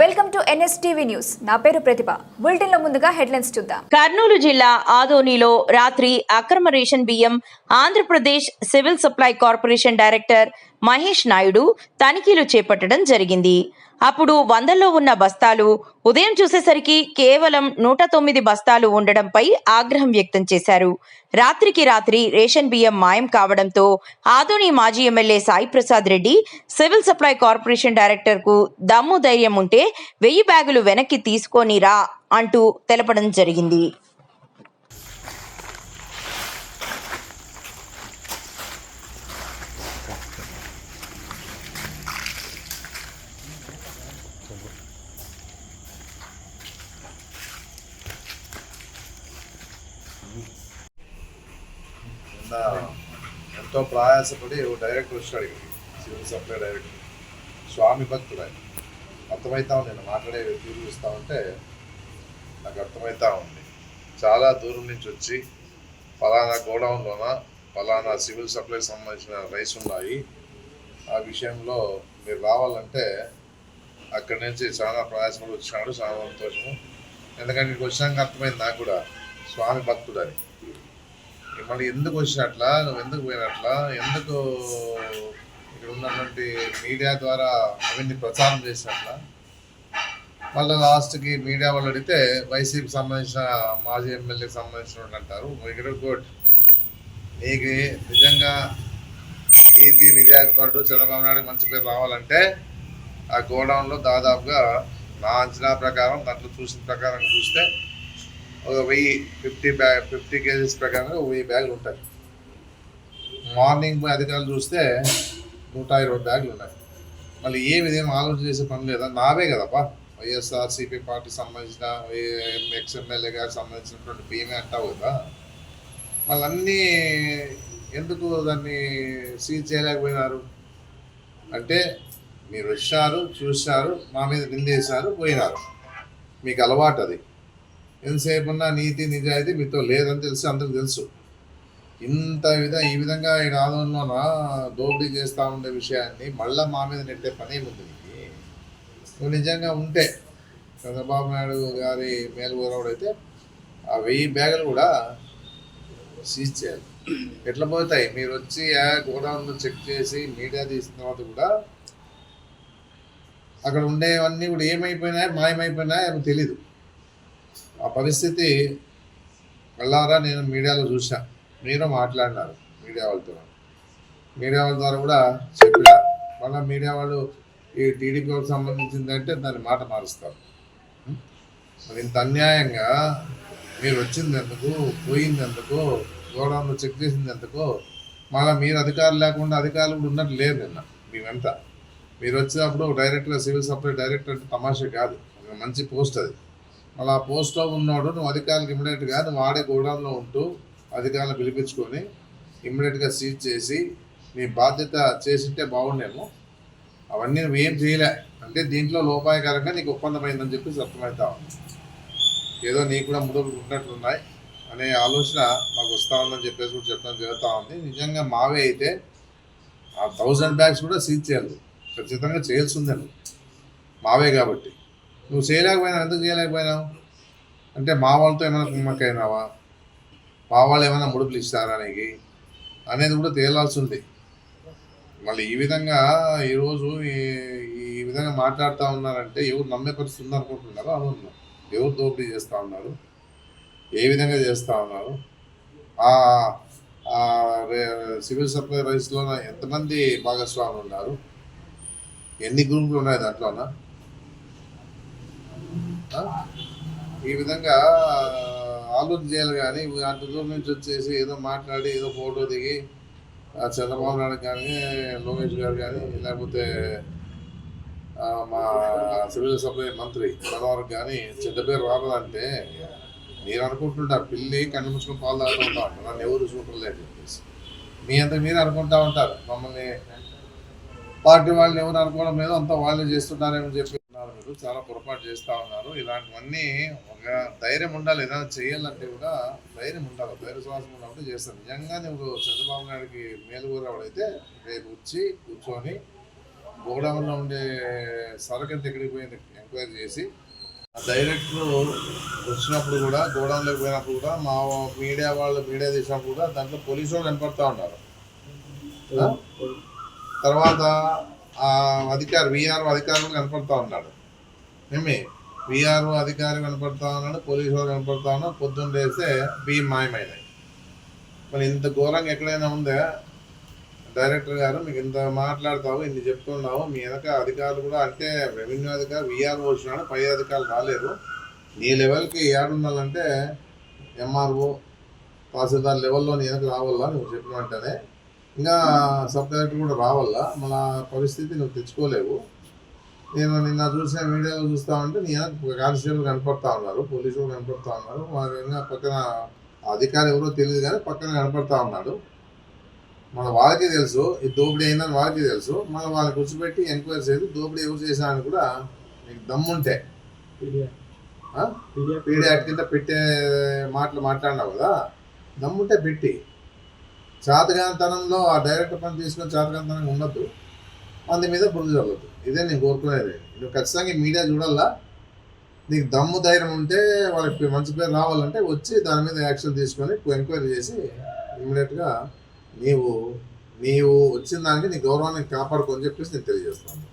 Welcome to NSTV news. నా పేరు ప్రతిభ. బులెటిన్లో ముందుగా హెడ్లైన్స్ చూద్దాం. కర్నూలు జిల్లా ఆదోనిలో రాత్రి అక్రమ రేషన్ బియ్యం Andhra Pradesh civil supply corporation director Mahesh Naidu తనిఖీలు చేపట్టడం జరిగింది. అప్పుడు వందల్లో ఉన్న బస్తాలు ఉదయం చూసేసరికి కేవలం నూట తొమ్మిది బస్తాలు ఉండడంపై ఆగ్రహం వ్యక్తం చేశారు. రాత్రికి రాత్రి రేషన్ బియ్యం మాయం కావడంతో ఆదోని మాజీ MLA Sai Prasad Reddy civil supply corporation డైరెక్టర్కు దమ్ము ధైర్యం ఉంటే వెయ్యి బ్యాగులు వెనక్కి తీసుకొని రా అంటూ తెలపడం జరిగింది. నిన్న ఎంతో ప్రయాసపడి ఓ డైరెక్టర్ వచ్చాడు ఇక్కడికి సివిల్ సప్లై డైరెక్టర్. స్వామి భక్తుడు ఆయన. అర్థమవుతా ఉంది నేను మాట్లాడే తీరు చూస్తూ ఉంటే నాకు అర్థమవుతా ఉంది. చాలా దూరం నుంచి వచ్చి ఫలానా గోడౌన్లోన ఫలానా సివిల్ సప్లై సంబంధించిన రైస్ ఉన్నాయి. ఆ విషయంలో మీరు రావాలంటే అక్కడి నుంచి చాలా ప్రయాసపడి వచ్చినాడు చాలా సంతోషము. ఎందుకంటే ఇక్కడికి వచ్చినాక అర్థమైంది నాకు కూడా స్వామి భక్తుడు అని. మళ్ళీ ఎందుకు వచ్చినట్లా? నువ్వు ఎందుకు పోయినట్లా? ఎందుకు ఇక్కడ ఉన్నటువంటి మీడియా ద్వారా అవన్నీ ప్రచారం చేసినట్లా? మళ్ళీ లాస్ట్కి మీడియా వాళ్ళు అడిగితే వైసీపీకి సంబంధించిన మాజీ ఎమ్మెల్యేకి సంబంధించిన అంటారు ఇక్కడ గుడ్ నీకు నిజంగా నీతి నిజాయితీ చంద్రబాబు నాయుడు మంచి పేరు రావాలంటే ఆ గోడౌన్లో దాదాపుగా నా అంచనా ప్రకారం దాంట్లో చూసిన ప్రకారం చూస్తే ఒక వెయ్యి ఫిఫ్టీ బ్యాగ్ ఫిఫ్టీ కేజీస్ ప్రకారం ఒక వెయ్యి బ్యాగులు ఉంటాయి. మార్నింగ్ పోయి అధికారులు చూస్తే నూట ఇరవై బ్యాగులు ఉన్నాయి. మళ్ళీ ఏ విధంగా ఆలోచన చేసే పని లేదా? నావే కదప్పా. వైఎస్ఆర్సీపీ పార్టీ సంబంధించిన ఎక్స్ ఎమ్మెల్యే గారికి సంబంధించినటువంటి బియ్యమే అంటావు కదా. మళ్ళీ అన్నీ ఎందుకు దాన్ని సీజ్ చేయలేకపోయినారు? అంటే మీరు వచ్చారు చూశారు మా మీద నిందేశారు పోయినారు. మీకు అలవాటు అది. ఎంతసేపు ఉన్నా నీతి నిజాయితీ మీతో లేదని తెలిసి అందరికి తెలుసు. ఇంత విధ ఈ విధంగా ఈ ఆదంలోన దోపిడీ చేస్తూ ఉండే విషయాన్ని మళ్ళీ మా మీద నెట్టే పని ఏముంది నీకు? నువ్వు నిజంగా ఉంటే చంద్రబాబు నాయుడు గారి మేలుగురవుడు అయితే ఆ వెయ్యి బ్యాగులు కూడా సీజ్ చేయాలి. ఎట్లా పోతాయి? మీరు వచ్చి ఆ గోడౌన్లో చెక్ చేసి మీడియా తీసిన తర్వాత కూడా అక్కడ ఉండేవన్నీ కూడా ఏమైపోయినాయి మాయమైపోయినాయి అని తెలీదు. ఆ పరిస్థితి కళ్ళారా నేను మీడియాలో చూసా మీరు మాట్లాడినారు మీడియా వాళ్ళతో మీడియా వాళ్ళ ద్వారా కూడా చెప్పిన. మళ్ళీ మీడియా వాళ్ళు ఈ టీడీపీ వాళ్ళకి సంబంధించిందంటే దాని మాట మారుస్తారు. మరి ఇంత అన్యాయంగా మీరు వచ్చింది ఎందుకు పోయింది ఎందుకు గోడౌన్లో చెక్ చేసింది ఎందుకు మళ్ళీ మీరు అధికారులు లేకుండా అధికారులు కూడా ఉన్నట్టు లేదు నిన్న మీ వెంట మీరు వచ్చినప్పుడు డైరెక్ట్గా సివిల్ సప్లై డైరెక్టర్ అంటే తమాషా కాదు. మంచి పోస్ట్ అది. అలా పోస్ట్లో ఉన్నాడు నువ్వు అధికారులకు ఇమ్మీడియట్గా నువ్వు ఆడే గోడౌన్లో ఉంటూ అధికారులను పిలిపించుకొని ఇమ్మీడియట్గా సీజ్ చేసి నీ బాధ్యత చేసింటే బాగుండేమో. అవన్నీ నువ్వేం చేయలే. అంటే దీంట్లో లోపాయకరంగా నీకు ఒప్పందమైందని చెప్పేసి చెప్పి అర్థమవుతా ఉంది. ఏదో నీకు కూడా ముడుపులు ఉన్నట్లున్నాయి అనే ఆలోచన మాకు వస్తూ ఉందని చెప్పేసి కూడా చెప్పడం జరుగుతూ ఉంది. నిజంగా మావే అయితే ఆ థౌజండ్ బ్యాగ్స్ కూడా సీజ్ చేయాలి. ఖచ్చితంగా చేయాల్సిందే మావే కాబట్టి. నువ్వు చేయలేకపోయినావు ఎందుకు చేయలేకపోయినావు? అంటే మా వాళ్ళతో ఏమైనా కుమ్మక్కైనావా? మా వాళ్ళు ఏమైనా ముడుపులు ఇస్తారా నీకు? అనేది కూడా తేలాల్సి ఉంది మళ్ళీ ఈ విధంగా ఈరోజు ఈ ఈ విధంగా మాట్లాడుతూ ఉన్నారంటే ఎవరు నమ్మే పరిస్థితి ఉందనుకుంటున్నారో అవును ఎవరు దోపిడీ చేస్తూ ఉన్నారు? ఏ విధంగా చేస్తూ ఉన్నారు? సివిల్ సప్లై రైస్లో ఎంతమంది భాగస్వాములు ఉన్నారు? ఎన్ని గ్రూపులు ఉన్నాయి దాంట్లోనా? ఈ విధంగా ఆలోచన చేయాలి కానీ అంత దూరం నుంచి వచ్చేసి ఏదో మాట్లాడి ఏదో ఫోటో దిగి చంద్రబాబు నాయుడు కానీ లోకేష్ గారు కానీ లేకపోతే మా సివిల్ సప్లై మంత్రి మనవరకు కానీ చెడ్డ పేరు రావాలంటే మీరు అనుకుంటుంటారు పిల్లి కన్ను పాలు తాగుతూ ఉంటారు నన్ను ఎవరు చూడలేదు చెప్పేసి. మీ అంత మీరు అనుకుంటా ఉంటారు మమ్మల్ని పార్టీ వాళ్ళని ఎవరు అనుకోవడం మీద అంతా వాళ్ళే చేస్తున్నారేమో చెప్పి. ఉన్నారు మీరు చాలా పొరపాటు చేస్తూ ఉన్నారు. ఇలాంటివన్నీ ఒక ధైర్యం ఉండాలి. ఏదైనా చేయాలంటే కూడా ధైర్యం ఉండాలి. ధైర్య శ్వాసం ఉన్నప్పుడు చేస్తాను నిజంగా నువ్వు చంద్రబాబు నాయుడికి మేలుగురవాడైతే రేపు వచ్చి కూర్చొని గోడౌన్లో ఉండే సరకంత ఎక్కడికి పోయింది ఎంక్వైరీ చేసి ఆ డైరెక్టర్ వచ్చినప్పుడు కూడా గోడౌన్లోకి పోయినప్పుడు కూడా మా మీడియా వాళ్ళు మీడియా తీసినప్పుడు కూడా దాంట్లో పోలీసు వాళ్ళు కనపడతా ఉన్నారు. తర్వాత అధికారి విఆర్ఓ అధికారులు కనపడతా ఉన్నాడు. మేమే విఆర్ఓ అధికారి కనపడతా ఉన్నాడు పోలీసు వాళ్ళు కనపడతా ఉన్నాడు పొద్దున్న లేస్తే బియ్యం మాయమైనాయి. మరి ఇంత ఘోరంగా ఎక్కడైనా ఉందా? డైరెక్టర్ గారు మీకు ఇంత మాట్లాడతావు ఇన్ని చెప్తున్నావు మీ వెనక అధికారులు కూడా అంటే రెవెన్యూ అధికారి విఆర్ఓ వచ్చినాడు పై అధికారులు రాలేరు నీ లెవెల్కి ఏడుండాలంటే ఎంఆర్ఓ తహసీల్దార్ లెవెల్లో నీ వెనక రావాలా? నువ్వు చెప్పినట్టునే ఇంకా సబ్ డైరెక్టర్ కూడా రావాలా మన పరిస్థితి నువ్వు తెచ్చుకోలేవు. నేను నిన్న చూసిన వీడియోలో చూస్తా ఉంటే నీ వెనక కానిస్టేబుల్ కనపడతా ఉన్నారు పోలీసులు కనపడతా ఉన్నారు. ఇంకా పక్కన అధికారి ఎవరో తెలియదు కానీ పక్కన కనపడతా ఉన్నాడు. మన వాళ్ళకి తెలుసు ఈ దోపిడీ అయిందని వాళ్ళకి తెలుసు. మనం వాళ్ళని కూర్చోబెట్టి ఎంక్వైరీ చేసి దోపిడీ ఎవరు చేశారని కూడా నీకు దమ్ముంటే. ఆ? పీడీ యాక్ట్ కింద పెట్టే మాటలు మాట్లాడినావు కదా. దమ్ముంటే పెట్టి. చాతగాంతనంలో ఆ డైరెక్ట్ పని తీసుకొని చాతగాంతనంగా ఉండదు మంది మీద బురద చల్లదు ఇదే నేను కోరుకునేది. నువ్వు ఖచ్చితంగా మీడియా చూడాలా? నీకు దమ్ము ధైర్యం ఉంటే వాళ్ళకి మంచి పేరు రావాలంటే వచ్చి దాని మీద యాక్షన్ తీసుకొని ఎంక్వైరీ చేసి ఇమ్మీడియట్గా నీవు నీవు వచ్చిన దానికి నీ గౌరవాన్ని కాపాడుకొని చెప్పేసి నేను తెలియజేస్తాను